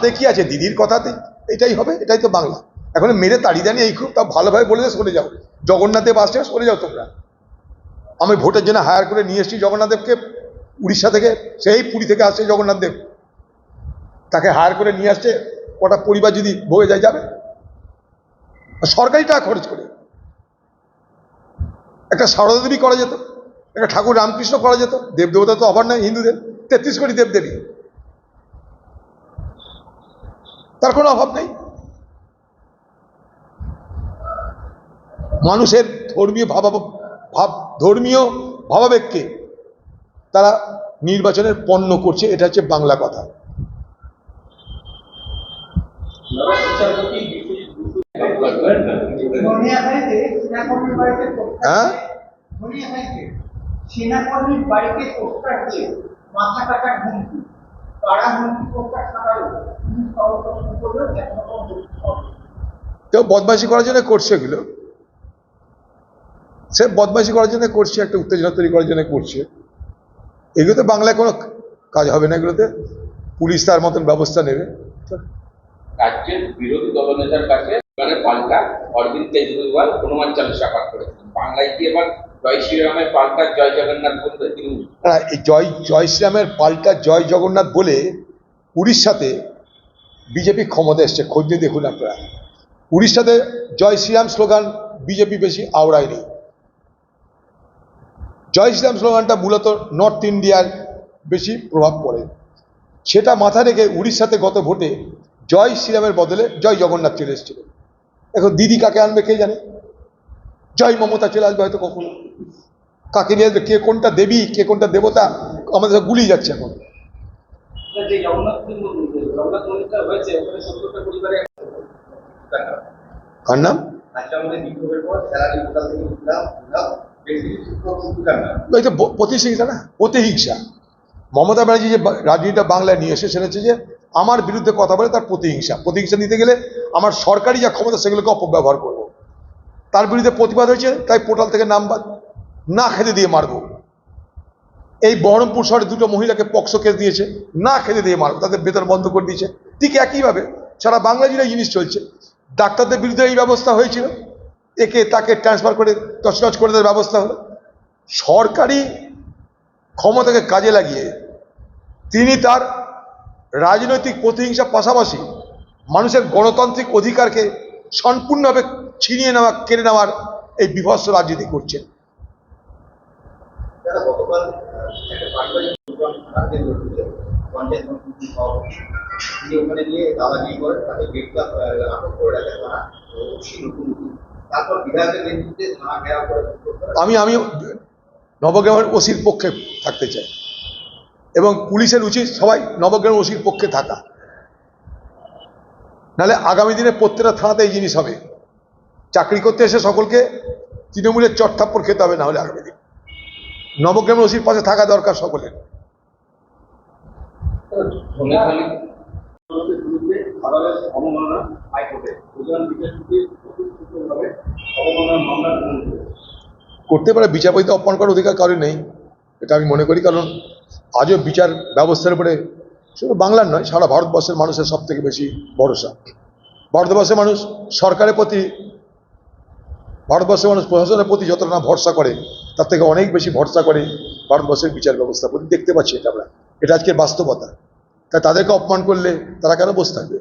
তাতে কি আছে? দিদির কথাতে? এটাই হবে, এটাই তো বাংলা। এখন মেরে তাড়ি দেয়নি এই খুব, তা ভালোভাবে বলে সরে যাও। জগন্নাথদেব আসছে, সরে যাও তোমরা। আমি ভোটের জন্য হায়ার করে নিয়ে এসেছি জগন্নাথদেবকে উড়িষ্যা থেকে, সেই পুরী থেকে আসছে জগন্নাথদেব তাকে হায়ার করে নিয়ে আসছে, কটা পরিবার যদি ভোগে যায় যাবে। সরকারি টাকা খরচ করে। একটা সারদা দেবী করা যেত, একটা ঠাকুর রামকৃষ্ণ করা যেত, দেবদেবতা তো অভার নয়, হিন্দুদের। তেত্রিশ কোটি দেবদেবী। তার কোনো অভাব নেই। মানুষের ধর্মীয় ভাবা ভাব ধর্মীয় ভাবাবেগকে তারা নির্বাচনের পণ্য করছে, এটা হচ্ছে বাংলা কথা। হ্যাঁ? হুমকি কেউ বদমাইশি করার জন্য করছে এগুলো। সে বদমাইশি করার জন্য করছে, একটা উত্তেজনা তৈরি করার জন্য করছে। এগুলোতে বাংলায় কোনো কাজ হবে না এগুলোতে। পুলিশ তার মতন ব্যবস্থা নেবে। রাজ্যের বিরোধী দলনেতার কাছে পাল্টা অরবিন্দ কেজরিওয়াল হনুমান চালিসা পাঠ করেছেন। বাংলায় কি এবার জয় জয় শ্রীরামের পাল্টা জয় জগন্নাথ বলে উড়িষ্যাতে বিজেপি ক্ষমতা এসছে। খোঁজ নিয়ে দেখুন আপনারা। উড়িষ্যাতে জয় শ্রীরাম স্লোগান বিজেপি বেশি আওড়ায়নি জয় শ্রীরাম স্লোগানটা মূলত নর্থ ইন্ডিয়ার বেশি প্রভাব পড়ে। সেটা মাথা রেখে উড়িষ্যাতে গত ভোটে জয় শ্রীরামের বদলে জয় জগন্নাথ চলে এসেছিল। এখন দিদি কাকে আনবে কে জানে? জয় মমতা চলে আসবে হয়তো কখনো। কাকে নিয়ে আসবে? কে কোনটা দেবী? কে কোনটা দেবতা? আমাদের সব গুলিয়ে যাচ্ছে এখন। কার নাম? ওই তো প্রতিহিংসা না প্রতিহিংসা। মমতা ব্যানার্জি যে রাজনীতিটা বাংলায় নিয়ে এসে সেটা যে আমার বিরুদ্ধে কথা বলে তার প্রতিহিংসা। প্রতিহিংসা নিতে গেলে আমার সরকারি যা ক্ষমতা সেগুলোকে অপব্যবহার করব। তার বিরুদ্ধে প্রতিবাদ হয়েছে, তাই পোর্টাল থেকে নাম বাদ না খেতে দিয়ে মারবো। এই বহরমপুর শহরে দুটো মহিলাকে পক্সো কেস দিয়েছে, না খেতে দিয়ে মারবো, তাদের বেতন বন্ধ করে দিয়েছে। ঠিক একইভাবে সারা বাংলা জুড়ে জিনিস চলছে। ডাক্তারদের বিরুদ্ধে এই ব্যবস্থা হয়েছিল, একে তাকে ট্রান্সফার করে তছনছ করে দেওয়ার ব্যবস্থা হলো। সরকারি ক্ষমতাকে কাজে লাগিয়ে তিনি তার রাজনৈতিক প্রতিহিংসা পাশাপাশি মানুষের গণতান্ত্রিক অধিকারকে সম্পূর্ণভাবে ছিনিয়ে নেওয়া কেড়ে নেওয়ার এই বিভৎস রাজনীতি করছেন। আমি আমি নবগ্রামের ওসির পক্ষে থাকতে চাই। এবং পুলিশের উচিত সবাই নবগ্রামের ওসির পক্ষে থাকা। নাহলে আগামী দিনে প্রত্যেকটা থানাতে এই জিনিস হবে। চাকরি করতে এসে সকলকে তৃণমূলের চট্টাপ্পর খেতে হবে না হলে আগামী দিন। নবগ্রামের ওসির পাশে থাকা দরকার সকলের। বিচারপতি করতে পারে বিচারপতিতে অপমান করার অধিকার কারও নেই, এটা আমি মনে করি, কারণ আজও বিচার ব্যবস্থার উপরে শুধু বাংলার নয়, সারা ভারতবর্ষের মানুষের সব থেকে বেশি ভরসা। ভারতবর্ষের মানুষ সরকারের প্রতি, ভারতবর্ষের মানুষ প্রশাসনের প্রতি যতটা না ভরসা করে, তার থেকে অনেক বেশি ভরসা করে ভারতবর্ষের বিচার ব্যবস্থা। প্রতি দেখতে পাচ্ছি এটা আমরা। এটা আজকের বাস্তবতা। তাই তাদেরকে অপমান করলে তারা কেন বসে থাকবে?